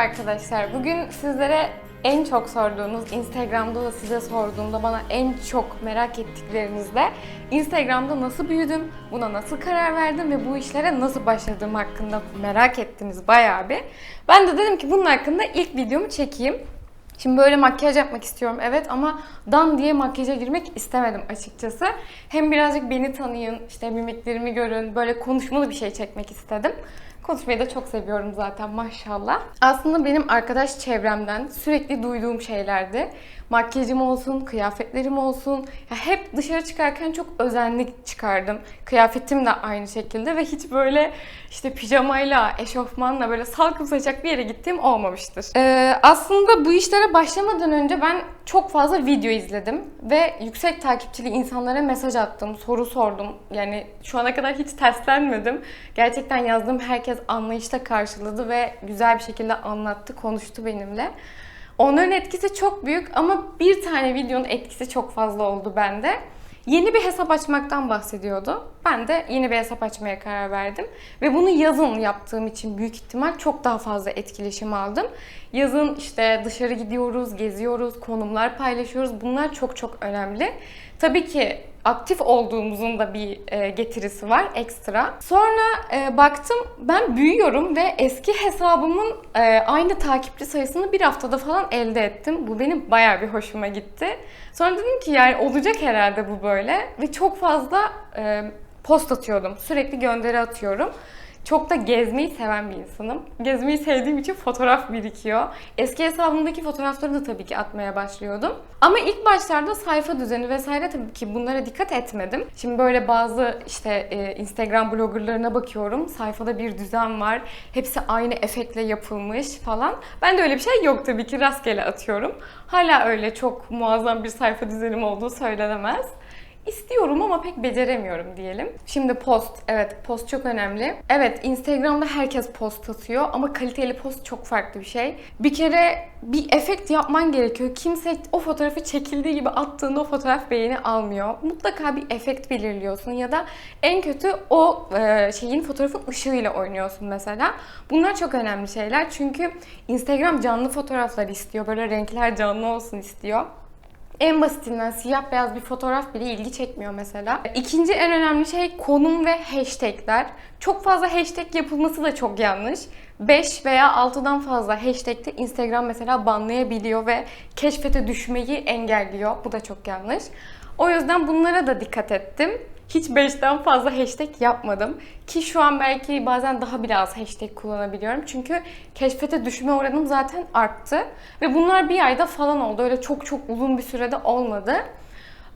arkadaşlar. Bugün sizlere en çok sorduğunuz, Instagram'da da size sorduğumda bana en çok merak ettiklerinizde Instagram'da nasıl büyüdüm, buna nasıl karar verdim ve bu işlere nasıl başladığım hakkında merak ettiniz bayağı bir. Ben de dedim ki bunun hakkında ilk videomu çekeyim. Şimdi böyle makyaj yapmak istiyorum evet ama dan diye makyaja girmek istemedim açıkçası. Hem birazcık beni tanıyın, işte mimiklerimi görün, böyle konuşmalı bir şey çekmek istedim. Konuşmayı da çok seviyorum zaten maşallah. Aslında benim arkadaş çevremden sürekli duyduğum şeylerdi. Makyajım olsun, kıyafetlerim olsun. Ya hep dışarı çıkarken çok özenli çıkardım. Kıyafetim de aynı şekilde ve hiç böyle işte pijamayla, eşofmanla böyle salkım saçak bir yere gittiğim olmamıştır. Ee, aslında bu işlere başlamadan önce ben çok fazla video izledim ve yüksek takipçili insanlara mesaj attım, soru sordum. Yani şu ana kadar hiç terslenmedim. Gerçekten yazdığım herkes anlayışla karşıladı ve güzel bir şekilde anlattı, konuştu benimle. Onların etkisi çok büyük ama bir tane videonun etkisi çok fazla oldu bende. Yeni bir hesap açmaktan bahsediyordu. Ben de yeni bir hesap açmaya karar verdim. Ve bunu yazın yaptığım için büyük ihtimal çok daha fazla etkileşim aldım. Yazın işte dışarı gidiyoruz, geziyoruz, konumlar paylaşıyoruz. Bunlar çok çok önemli. Tabii ki aktif olduğumuzun da bir e, getirisi var ekstra. Sonra e, baktım ben büyüyorum ve eski hesabımın e, aynı takipçi sayısını bir haftada falan elde ettim. Bu benim bayağı bir hoşuma gitti. Sonra dedim ki yani olacak herhalde bu böyle ve çok fazla post atıyordum. Sürekli gönderi atıyorum. Çok da gezmeyi seven bir insanım. Gezmeyi sevdiğim için fotoğraf birikiyor. Eski hesabımdaki fotoğrafları da tabii ki atmaya başlıyordum. Ama ilk başlarda sayfa düzeni vesaire tabii ki bunlara dikkat etmedim. Şimdi böyle bazı işte e, Instagram bloggerlarına bakıyorum. Sayfada bir düzen var. Hepsi aynı efektle yapılmış falan. Ben de öyle bir şey yok tabii ki rastgele atıyorum. Hala öyle çok muazzam bir sayfa düzenim olduğu söylenemez. İstiyorum ama pek beceremiyorum diyelim. Şimdi post. Evet post çok önemli. Evet Instagram'da herkes post atıyor ama kaliteli post çok farklı bir şey. Bir kere bir efekt yapman gerekiyor. Kimse o fotoğrafı çekildiği gibi attığında o fotoğraf beğeni almıyor. Mutlaka bir efekt belirliyorsun ya da en kötü o e, şeyin fotoğrafın ışığıyla oynuyorsun mesela. Bunlar çok önemli şeyler çünkü Instagram canlı fotoğraflar istiyor. Böyle renkler canlı olsun istiyor. En basitinden siyah beyaz bir fotoğraf bile ilgi çekmiyor mesela. İkinci en önemli şey konum ve hashtagler. Çok fazla hashtag yapılması da çok yanlış. 5 veya 6'dan fazla hashtag'te Instagram mesela banlayabiliyor ve keşfete düşmeyi engelliyor. Bu da çok yanlış. O yüzden bunlara da dikkat ettim. Hiç 5'ten fazla hashtag yapmadım. Ki şu an belki bazen daha biraz hashtag kullanabiliyorum. Çünkü keşfete düşme oranım zaten arttı. Ve bunlar bir ayda falan oldu. Öyle çok çok uzun bir sürede olmadı.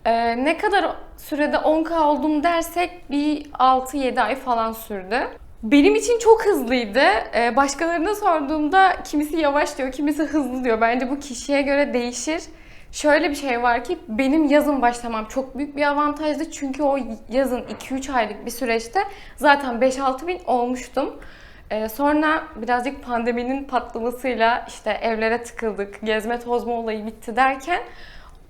Ee, ne kadar sürede 10k oldum dersek bir 6-7 ay falan sürdü. Benim için çok hızlıydı. Ee, başkalarına sorduğumda kimisi yavaş diyor, kimisi hızlı diyor. Bence bu kişiye göre değişir. Şöyle bir şey var ki benim yazın başlamam çok büyük bir avantajdı. Çünkü o yazın 2-3 aylık bir süreçte zaten 5-6 bin olmuştum. Ee, sonra birazcık pandeminin patlamasıyla işte evlere tıkıldık, gezme tozma olayı bitti derken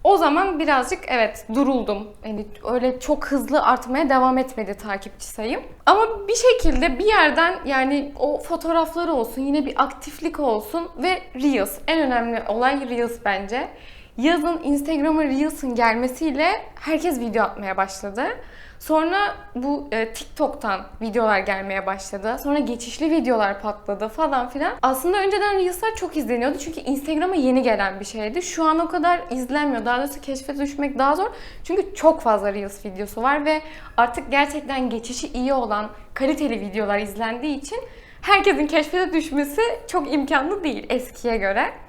o zaman birazcık evet duruldum. Yani öyle çok hızlı artmaya devam etmedi takipçi sayım. Ama bir şekilde bir yerden yani o fotoğrafları olsun, yine bir aktiflik olsun ve Reels. En önemli olay Reels bence. Yazın Instagram'a Reels'ın gelmesiyle herkes video atmaya başladı. Sonra bu e, TikTok'tan videolar gelmeye başladı. Sonra geçişli videolar patladı falan filan. Aslında önceden Reels'lar çok izleniyordu çünkü Instagram'a yeni gelen bir şeydi. Şu an o kadar izlenmiyor. Daha doğrusu keşfete düşmek daha zor. Çünkü çok fazla Reels videosu var ve artık gerçekten geçişi iyi olan kaliteli videolar izlendiği için herkesin keşfete düşmesi çok imkanlı değil eskiye göre.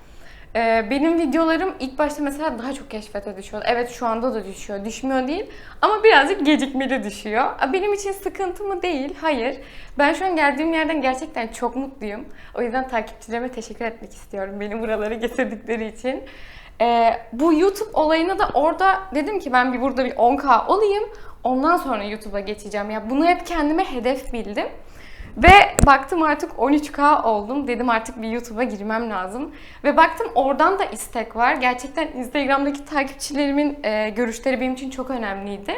Ee, benim videolarım ilk başta mesela daha çok keşfete düşüyor. Evet şu anda da düşüyor. Düşmüyor değil ama birazcık gecikmeli düşüyor. Benim için sıkıntı mı değil? Hayır. Ben şu an geldiğim yerden gerçekten çok mutluyum. O yüzden takipçilerime teşekkür etmek istiyorum. Beni buralara getirdikleri için. Ee, bu YouTube olayına da orada dedim ki ben bir burada bir 10K olayım. Ondan sonra YouTube'a geçeceğim. Ya bunu hep kendime hedef bildim. Ve baktım artık 13K oldum. Dedim artık bir YouTube'a girmem lazım. Ve baktım oradan da istek var. Gerçekten Instagram'daki takipçilerimin e, görüşleri benim için çok önemliydi.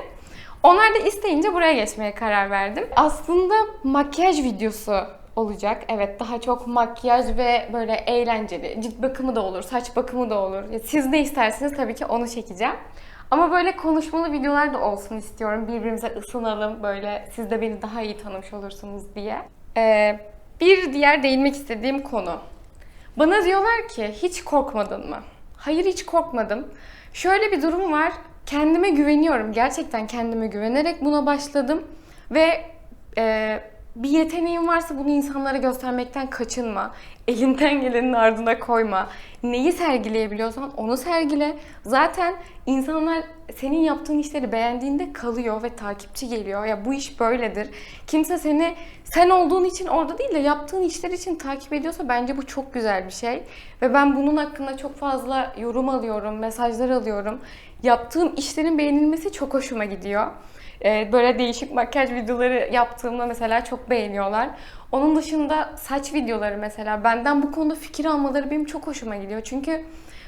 Onlar da isteyince buraya geçmeye karar verdim. Aslında makyaj videosu olacak. Evet daha çok makyaj ve böyle eğlenceli. Cilt bakımı da olur, saç bakımı da olur. Siz ne isterseniz tabii ki onu çekeceğim. Ama böyle konuşmalı videolar da olsun istiyorum. Birbirimize ısınalım böyle siz de beni daha iyi tanımış olursunuz diye. Ee, bir diğer değinmek istediğim konu. Bana diyorlar ki hiç korkmadın mı? Hayır hiç korkmadım. Şöyle bir durum var. Kendime güveniyorum. Gerçekten kendime güvenerek buna başladım. Ve e, bir yeteneğin varsa bunu insanlara göstermekten kaçınma. Elinden gelenin ardına koyma. Neyi sergileyebiliyorsan onu sergile. Zaten insanlar senin yaptığın işleri beğendiğinde kalıyor ve takipçi geliyor. Ya bu iş böyledir. Kimse seni sen olduğun için orada değil de yaptığın işler için takip ediyorsa bence bu çok güzel bir şey. Ve ben bunun hakkında çok fazla yorum alıyorum, mesajlar alıyorum. Yaptığım işlerin beğenilmesi çok hoşuma gidiyor. Ee, böyle değişik makyaj videoları yaptığımda mesela çok beğeniyorlar. Onun dışında saç videoları mesela benden bu konuda fikir almaları benim çok hoşuma gidiyor. Çünkü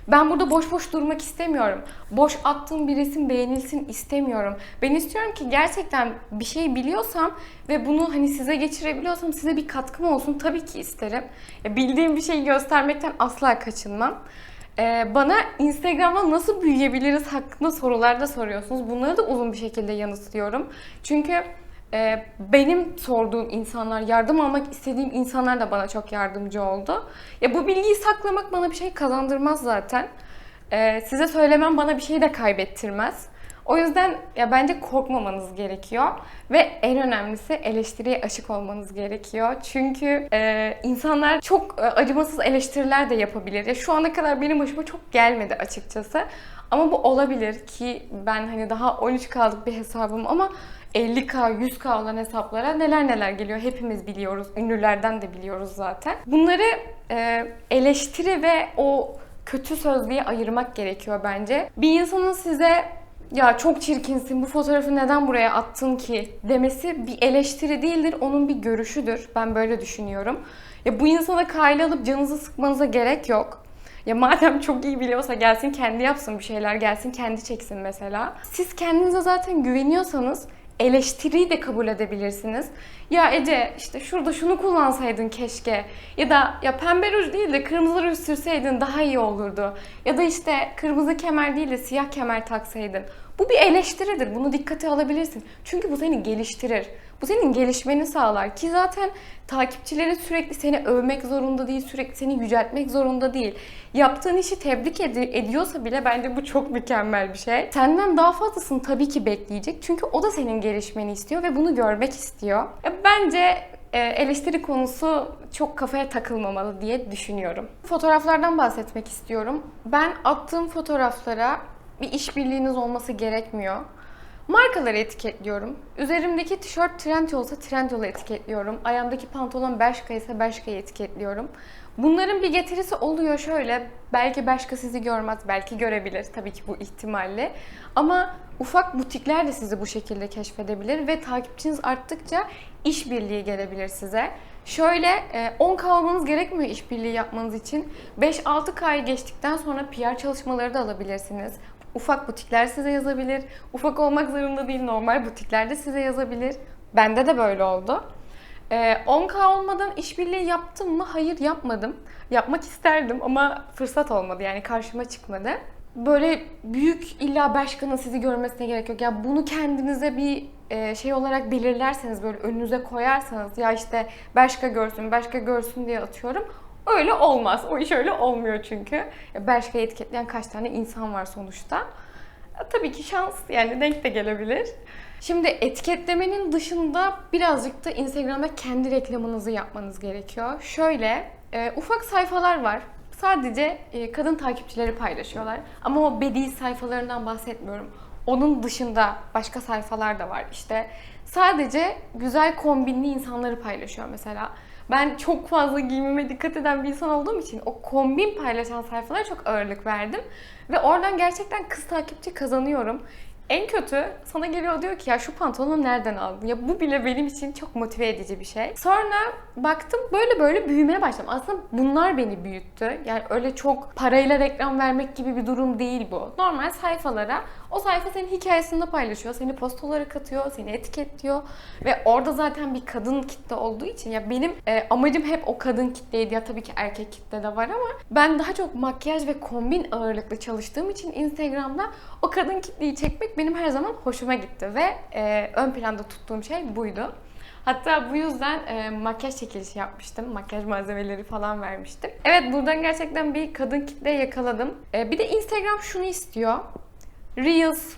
ben burada boş boş durmak istemiyorum. Boş attığım bir resim beğenilsin istemiyorum. Ben istiyorum ki gerçekten bir şey biliyorsam ve bunu hani size geçirebiliyorsam size bir katkım olsun tabii ki isterim. Ya bildiğim bir şeyi göstermekten asla kaçınmam. Ee, bana Instagram'da nasıl büyüyebiliriz hakkında sorular da soruyorsunuz. Bunları da uzun bir şekilde yanıtlıyorum. Çünkü e, benim sorduğum insanlar, yardım almak istediğim insanlar da bana çok yardımcı oldu. Ya bu bilgiyi saklamak bana bir şey kazandırmaz zaten. Ee, size söylemem bana bir şey de kaybettirmez. O yüzden ya bence korkmamanız gerekiyor ve en önemlisi eleştiriye açık olmanız gerekiyor. Çünkü e, insanlar çok e, acımasız eleştiriler de yapabilir. Ya şu ana kadar benim başıma çok gelmedi açıkçası. Ama bu olabilir ki ben hani daha 13K'lık bir hesabım ama 50K, 100K olan hesaplara neler neler geliyor hepimiz biliyoruz. Ünlülerden de biliyoruz zaten. Bunları e, eleştiri ve o kötü sözlüğe ayırmak gerekiyor bence. Bir insanın size ya çok çirkinsin bu fotoğrafı neden buraya attın ki demesi bir eleştiri değildir onun bir görüşüdür. Ben böyle düşünüyorum. Ya bu insana kaylı alıp canınızı sıkmanıza gerek yok. Ya madem çok iyi biliyorsa gelsin kendi yapsın bir şeyler, gelsin kendi çeksin mesela. Siz kendinize zaten güveniyorsanız eleştiriyi de kabul edebilirsiniz. Ya Ece işte şurada şunu kullansaydın keşke. Ya da ya pembe ruj değil de kırmızı ruj sürseydin daha iyi olurdu. Ya da işte kırmızı kemer değil de siyah kemer taksaydın. Bu bir eleştiridir. Bunu dikkate alabilirsin. Çünkü bu seni geliştirir. Bu senin gelişmeni sağlar ki zaten takipçileri sürekli seni övmek zorunda değil, sürekli seni yüceltmek zorunda değil. Yaptığın işi tebrik ed- ediyorsa bile bence bu çok mükemmel bir şey. Senden daha fazlasını tabii ki bekleyecek. Çünkü o da senin gelişmeni istiyor ve bunu görmek istiyor. Ya Bence e, eleştiri konusu çok kafaya takılmamalı diye düşünüyorum. Fotoğraflardan bahsetmek istiyorum. Ben attığım fotoğraflara bir işbirliğiniz olması gerekmiyor. Markaları etiketliyorum. Üzerimdeki tişört Trendyol'sa Trendyol'u etiketliyorum. Ayağımdaki pantolon Bershka ise Bershka'yı etiketliyorum. Bunların bir getirisi oluyor şöyle. Belki Bershka sizi görmez, belki görebilir. Tabii ki bu ihtimalle. Ama ufak butikler de sizi bu şekilde keşfedebilir ve takipçiniz arttıkça işbirliği gelebilir size. Şöyle e, 10K olmanız gerekmiyor işbirliği yapmanız için. 5-6K'yı geçtikten sonra PR çalışmaları da alabilirsiniz. Ufak butikler size yazabilir. Ufak olmak zorunda değil, normal butikler de size yazabilir. Bende de böyle oldu. Ee, 10K olmadan işbirliği yaptım mı? Hayır yapmadım. Yapmak isterdim ama fırsat olmadı yani karşıma çıkmadı. Böyle büyük illa başkanın sizi görmesine gerek yok. Ya bunu kendinize bir e, şey olarak belirlerseniz böyle önünüze koyarsanız ya işte başka görsün, başka görsün diye atıyorum. Öyle olmaz. O iş öyle olmuyor çünkü. Bershka'yı etiketleyen kaç tane insan var sonuçta. Tabii ki şans yani denk de gelebilir. Şimdi etiketlemenin dışında birazcık da Instagram'da kendi reklamınızı yapmanız gerekiyor. Şöyle e, ufak sayfalar var. Sadece e, kadın takipçileri paylaşıyorlar. Ama o bedi sayfalarından bahsetmiyorum. Onun dışında başka sayfalar da var. İşte sadece güzel kombinli insanları paylaşıyor mesela. Ben çok fazla giyimime dikkat eden bir insan olduğum için o kombin paylaşan sayfalara çok ağırlık verdim. Ve oradan gerçekten kız takipçi kazanıyorum. En kötü sana geliyor diyor ki ya şu pantolonu nereden aldın? Ya bu bile benim için çok motive edici bir şey. Sonra baktım böyle böyle büyümeye başladım. Aslında bunlar beni büyüttü. Yani öyle çok parayla reklam vermek gibi bir durum değil bu. Normal sayfalara O sayfa senin hikayesinde paylaşıyor, seni post olarak atıyor, seni etiketliyor ve orada zaten bir kadın kitle olduğu için ya benim e, amacım hep o kadın kitleydi ya tabii ki erkek kitle de var ama ben daha çok makyaj ve kombin ağırlıklı çalıştığım için Instagram'da o kadın kitleyi çekmek benim her zaman hoşuma gitti ve e, ön planda tuttuğum şey buydu. Hatta bu yüzden e, makyaj çekilişi yapmıştım. Makyaj malzemeleri falan vermiştim. Evet buradan gerçekten bir kadın kitle yakaladım. E, bir de Instagram şunu istiyor. Reels,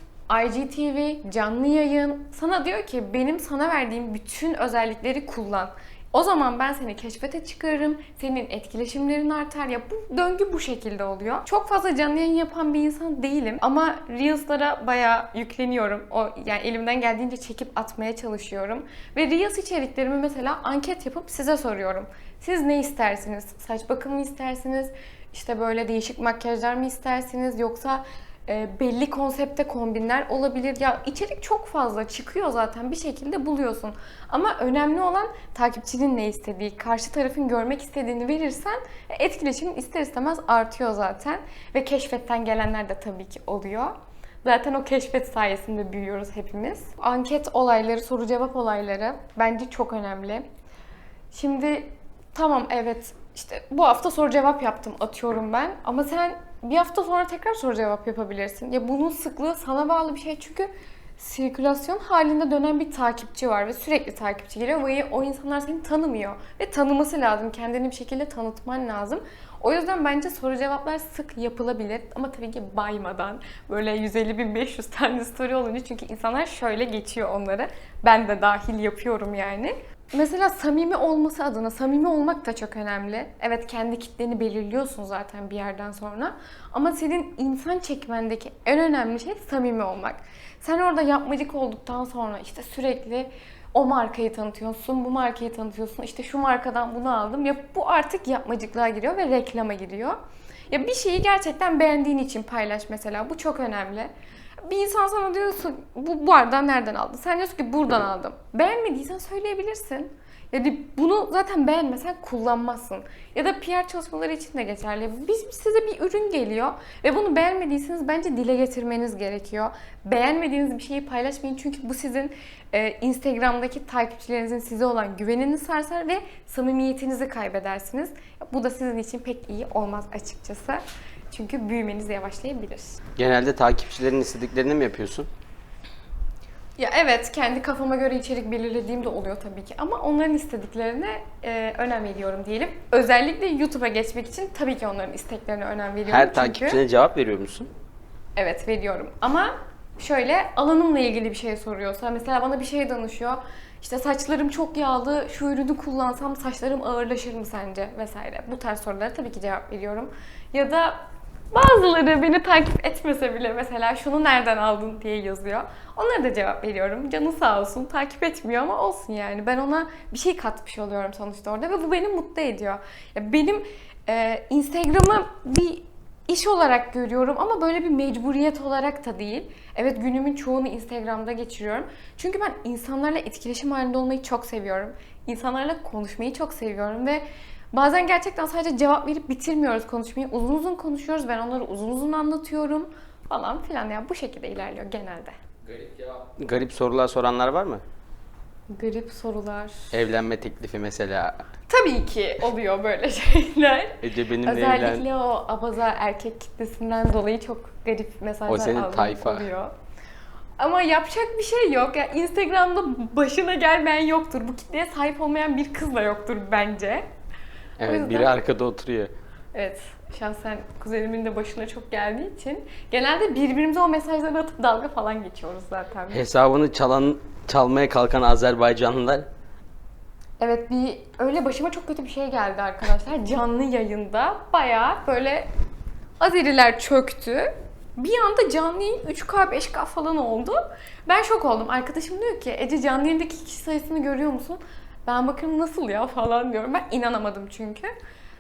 IGTV, canlı yayın. Sana diyor ki benim sana verdiğim bütün özellikleri kullan. O zaman ben seni keşfete çıkarırım, senin etkileşimlerin artar. Ya bu döngü bu şekilde oluyor. Çok fazla canlı yayın yapan bir insan değilim ama Reels'lara bayağı yükleniyorum. O yani elimden geldiğince çekip atmaya çalışıyorum. Ve Reels içeriklerimi mesela anket yapıp size soruyorum. Siz ne istersiniz? Saç bakımı mı istersiniz? İşte böyle değişik makyajlar mı istersiniz? Yoksa e, belli konsepte kombinler olabilir. Ya içerik çok fazla çıkıyor zaten bir şekilde buluyorsun. Ama önemli olan takipçinin ne istediği, karşı tarafın görmek istediğini verirsen e, etkileşimin ister istemez artıyor zaten. Ve keşfetten gelenler de tabii ki oluyor. Zaten o keşfet sayesinde büyüyoruz hepimiz. Anket olayları, soru cevap olayları bence çok önemli. Şimdi tamam evet işte bu hafta soru cevap yaptım atıyorum ben ama sen bir hafta sonra tekrar soru cevap yapabilirsin. Ya bunun sıklığı sana bağlı bir şey çünkü sirkülasyon halinde dönen bir takipçi var ve sürekli takipçi geliyor ve o insanlar seni tanımıyor ve tanıması lazım. Kendini bir şekilde tanıtman lazım. O yüzden bence soru cevaplar sık yapılabilir ama tabii ki baymadan böyle 150 bin 500 tane story olunca çünkü insanlar şöyle geçiyor onları. Ben de dahil yapıyorum yani. Mesela samimi olması adına, samimi olmak da çok önemli. Evet kendi kitleni belirliyorsun zaten bir yerden sonra. Ama senin insan çekmendeki en önemli şey samimi olmak. Sen orada yapmacık olduktan sonra işte sürekli o markayı tanıtıyorsun, bu markayı tanıtıyorsun, işte şu markadan bunu aldım. Ya bu artık yapmacıklığa giriyor ve reklama giriyor. Ya bir şeyi gerçekten beğendiğin için paylaş mesela. Bu çok önemli. Bir insan sana diyorsun bu bardağı nereden aldın? Sen diyorsun ki buradan aldım. Beğenmediysen söyleyebilirsin. Yani bunu zaten beğenmesen kullanmazsın. Ya da PR çalışmaları için de geçerli. Biz size bir ürün geliyor ve bunu beğenmediyseniz bence dile getirmeniz gerekiyor. Beğenmediğiniz bir şeyi paylaşmayın çünkü bu sizin e, Instagram'daki takipçilerinizin size olan güvenini sarsar ve samimiyetinizi kaybedersiniz. Bu da sizin için pek iyi olmaz açıkçası. Çünkü büyümeniz yavaşlayabilir. Genelde takipçilerin istediklerini mi yapıyorsun? Ya evet kendi kafama göre içerik belirlediğim de oluyor tabii ki ama onların istediklerine e, önem veriyorum diyelim. Özellikle YouTube'a geçmek için tabii ki onların isteklerine önem veriyorum. Her çünkü... takipçine cevap veriyor musun? Evet veriyorum ama şöyle alanımla ilgili bir şey soruyorsa mesela bana bir şey danışıyor. İşte saçlarım çok yağlı, şu ürünü kullansam saçlarım ağırlaşır mı sence vesaire. Bu tarz sorulara tabii ki cevap veriyorum. Ya da bazıları beni takip etmese bile mesela şunu nereden aldın diye yazıyor. Onlara da cevap veriyorum. Canı sağ olsun takip etmiyor ama olsun yani. Ben ona bir şey katmış oluyorum sonuçta orada ve bu beni mutlu ediyor. Benim e, Instagram'ı bir iş olarak görüyorum ama böyle bir mecburiyet olarak da değil. Evet günümün çoğunu Instagram'da geçiriyorum. Çünkü ben insanlarla etkileşim halinde olmayı çok seviyorum. İnsanlarla konuşmayı çok seviyorum ve bazen gerçekten sadece cevap verip bitirmiyoruz konuşmayı. Uzun uzun konuşuyoruz. Ben onları uzun uzun anlatıyorum falan filan. Yani bu şekilde ilerliyor genelde. Garip sorular soranlar var mı? Garip sorular. Evlenme teklifi mesela. Tabii ki oluyor böyle şeyler. Ece benimle Özellikle evlen. o abaza erkek kitlesinden dolayı çok garip mesajlar O senin tayfa. oluyor. Ama yapacak bir şey yok. Ya Instagram'da başına gelmeyen yoktur. Bu kitleye sahip olmayan bir kız da yoktur bence. Evet yüzden- biri arkada oturuyor. Evet, şahsen kuzenimin de başına çok geldiği için genelde birbirimize o mesajları atıp dalga falan geçiyoruz zaten. Hesabını çalan çalmaya kalkan Azerbaycanlılar Evet bir öyle başıma çok kötü bir şey geldi arkadaşlar. Canlı yayında bayağı böyle Azeriler çöktü. Bir anda canlı yayın 3K 5K falan oldu. Ben şok oldum. Arkadaşım diyor ki Ece canlı yayındaki kişi sayısını görüyor musun? Ben bakıyorum nasıl ya falan diyorum. Ben inanamadım çünkü.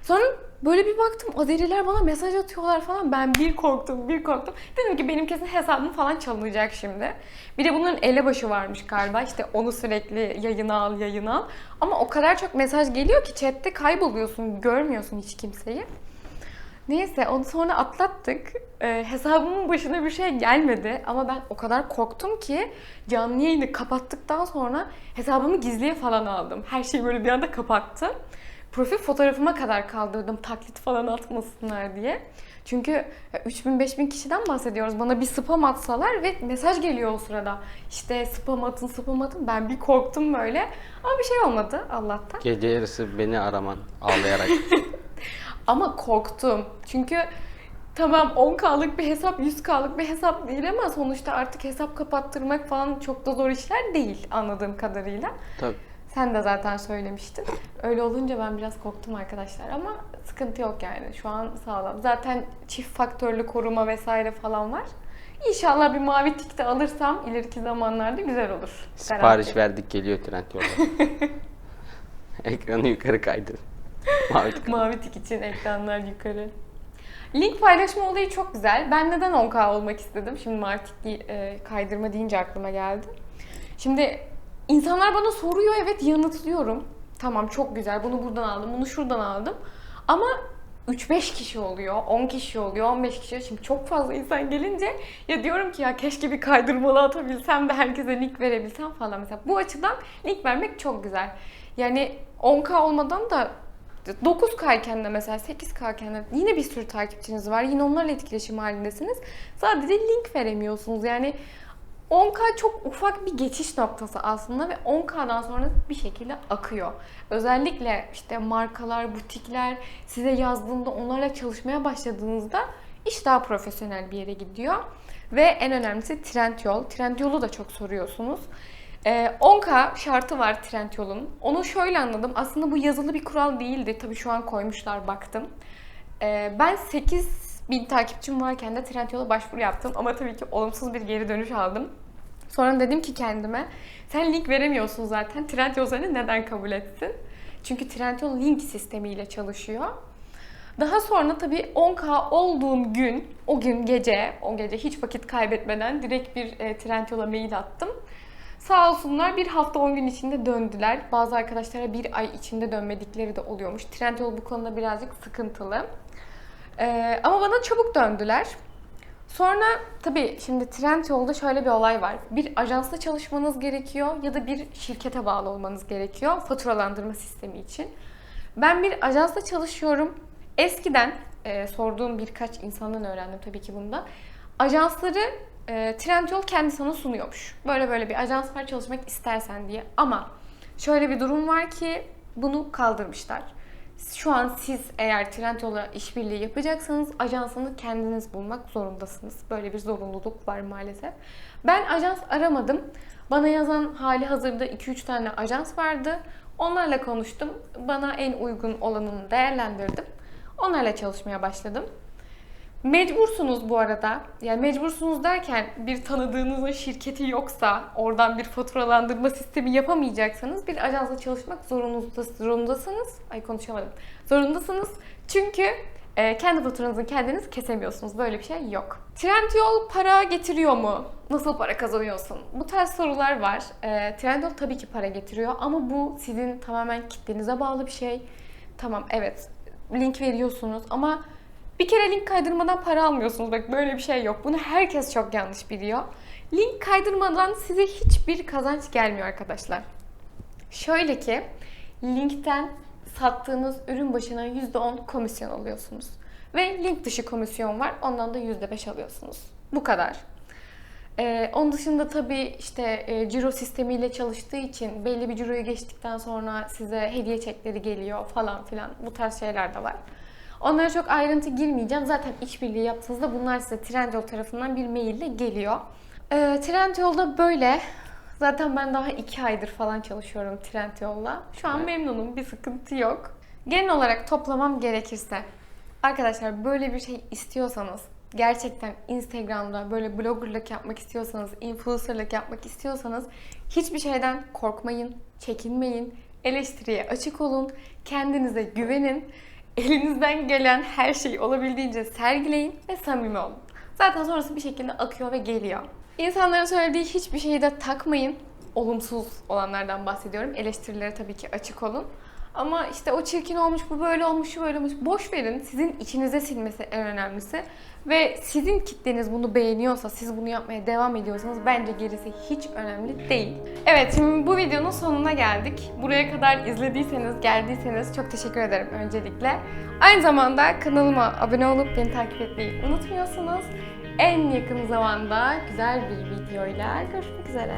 Sonra böyle bir baktım Azeriler bana mesaj atıyorlar falan. Ben bir korktum, bir korktum. Dedim ki benim kesin hesabım falan çalınacak şimdi. Bir de bunların elebaşı varmış galiba. İşte onu sürekli yayına al, yayına al. Ama o kadar çok mesaj geliyor ki chatte kayboluyorsun, görmüyorsun hiç kimseyi. Neyse onu sonra atlattık. Ee, hesabımın başına bir şey gelmedi ama ben o kadar korktum ki canlı yayını kapattıktan sonra hesabımı gizliye falan aldım. Her şeyi böyle bir anda kapattım. Profil fotoğrafıma kadar kaldırdım taklit falan atmasınlar diye. Çünkü ya 3000-5000 kişiden bahsediyoruz. Bana bir spam atsalar ve mesaj geliyor o sırada. İşte spam atın spam atın. Ben bir korktum böyle. Ama bir şey olmadı Allah'tan. Gece yarısı beni araman ağlayarak. Ama korktum. Çünkü tamam 10K'lık bir hesap 100K'lık bir hesap değil ama sonuçta artık hesap kapattırmak falan çok da zor işler değil anladığım kadarıyla. Tabii. Sen de zaten söylemiştin. Öyle olunca ben biraz korktum arkadaşlar ama sıkıntı yok yani. Şu an sağlam. Zaten çift faktörlü koruma vesaire falan var. İnşallah bir mavi tik de alırsam ileriki zamanlarda güzel olur. Sipariş Garanti. verdik geliyor trend yolda. Ekranı yukarı kaydır. Mavi tık. Mavi tik için ekranlar yukarı. Link paylaşma olayı çok güzel. Ben neden 10K olmak istedim? Şimdi tik e, kaydırma deyince aklıma geldi. Şimdi insanlar bana soruyor evet yanıtlıyorum. Tamam çok güzel bunu buradan aldım, bunu şuradan aldım. Ama 3-5 kişi oluyor, 10 kişi oluyor, 15 kişi. Şimdi çok fazla insan gelince ya diyorum ki ya keşke bir kaydırmalı atabilsem de herkese link verebilsem falan mesela. Bu açıdan link vermek çok güzel. Yani 10K olmadan da 9K iken de mesela 8K iken de yine bir sürü takipçiniz var. Yine onlarla etkileşim halindesiniz. Sadece link veremiyorsunuz. Yani 10K çok ufak bir geçiş noktası aslında ve 10K'dan sonra bir şekilde akıyor. Özellikle işte markalar, butikler size yazdığında onlarla çalışmaya başladığınızda iş daha profesyonel bir yere gidiyor. Ve en önemlisi Trendyol. Trendyol'u da çok soruyorsunuz. Ee, 10K şartı var Trendyol'un. Onu şöyle anladım. Aslında bu yazılı bir kural değildi. Tabii şu an koymuşlar baktım. Ee, ben 8 bin takipçim varken de Trendyol'a başvuru yaptım. Ama tabii ki olumsuz bir geri dönüş aldım. Sonra dedim ki kendime sen link veremiyorsun zaten. Trendyol seni neden kabul etsin? Çünkü Trendyol link sistemiyle çalışıyor. Daha sonra tabii 10K olduğum gün, o gün gece, o gece hiç vakit kaybetmeden direkt bir e, Trendyol'a mail attım. Sağ olsunlar bir hafta 10 gün içinde döndüler. Bazı arkadaşlara bir ay içinde dönmedikleri de oluyormuş. Trendyol bu konuda birazcık sıkıntılı. Ee, ama bana çabuk döndüler. Sonra tabii şimdi Trendyol'da şöyle bir olay var. Bir ajansla çalışmanız gerekiyor ya da bir şirkete bağlı olmanız gerekiyor faturalandırma sistemi için. Ben bir ajansla çalışıyorum. Eskiden e, sorduğum birkaç insandan öğrendim tabii ki bunda. Ajansları e, Trendyol kendi sana sunuyormuş. Böyle böyle bir ajans var çalışmak istersen diye. Ama şöyle bir durum var ki bunu kaldırmışlar. Şu an siz eğer Trendyol'la işbirliği yapacaksanız ajansını kendiniz bulmak zorundasınız. Böyle bir zorunluluk var maalesef. Ben ajans aramadım. Bana yazan hali hazırda 2-3 tane ajans vardı. Onlarla konuştum. Bana en uygun olanını değerlendirdim. Onlarla çalışmaya başladım. Mecbursunuz bu arada. Yani mecbursunuz derken bir tanıdığınızın şirketi yoksa, oradan bir faturalandırma sistemi yapamayacaksanız bir ajansla çalışmak zorundas- zorundasınız. Ay konuşamadım. Zorundasınız. Çünkü e, kendi faturanızı kendiniz kesemiyorsunuz. Böyle bir şey yok. Trendyol para getiriyor mu? Nasıl para kazanıyorsun? Bu tarz sorular var. E, Trendyol tabii ki para getiriyor ama bu sizin tamamen kitlenize bağlı bir şey. Tamam evet link veriyorsunuz ama bir kere link kaydırmadan para almıyorsunuz. Bak böyle bir şey yok. Bunu herkes çok yanlış biliyor. Link kaydırmadan size hiçbir kazanç gelmiyor arkadaşlar. Şöyle ki linkten sattığınız ürün başına %10 komisyon alıyorsunuz. Ve link dışı komisyon var. Ondan da %5 alıyorsunuz. Bu kadar. Ee, onun dışında tabii işte e, ciro sistemiyle çalıştığı için belli bir ciroyu geçtikten sonra size hediye çekleri geliyor falan filan. Bu tarz şeyler de var. Onlara çok ayrıntı girmeyeceğim. Zaten işbirliği yaptığınızda bunlar size Trendyol tarafından bir maille geliyor. Ee, Trendyol'da böyle. Zaten ben daha iki aydır falan çalışıyorum Trendyol'la. Şu an Evet. memnunum. Bir sıkıntı yok. Genel olarak toplamam gerekirse. Arkadaşlar böyle bir şey istiyorsanız gerçekten Instagram'da böyle bloggerlık yapmak istiyorsanız, influencerlık yapmak istiyorsanız hiçbir şeyden korkmayın, çekinmeyin, eleştiriye açık olun, kendinize güvenin, elinizden gelen her şeyi olabildiğince sergileyin ve samimi olun. Zaten sonrası bir şekilde akıyor ve geliyor. İnsanların söylediği hiçbir şeyi de takmayın. Olumsuz olanlardan bahsediyorum. Eleştirilere tabii ki açık olun. Ama işte o çirkin olmuş, bu böyle olmuş, şu böyle olmuş. Boş verin. Sizin içinize silmesi en önemlisi. Ve sizin kitleniz bunu beğeniyorsa, siz bunu yapmaya devam ediyorsanız bence gerisi hiç önemli değil. Evet, şimdi bu videonun sonuna geldik. Buraya kadar izlediyseniz, geldiyseniz çok teşekkür ederim öncelikle. Aynı zamanda kanalıma abone olup beni takip etmeyi unutmuyorsunuz. En yakın zamanda güzel bir videoyla görüşmek üzere.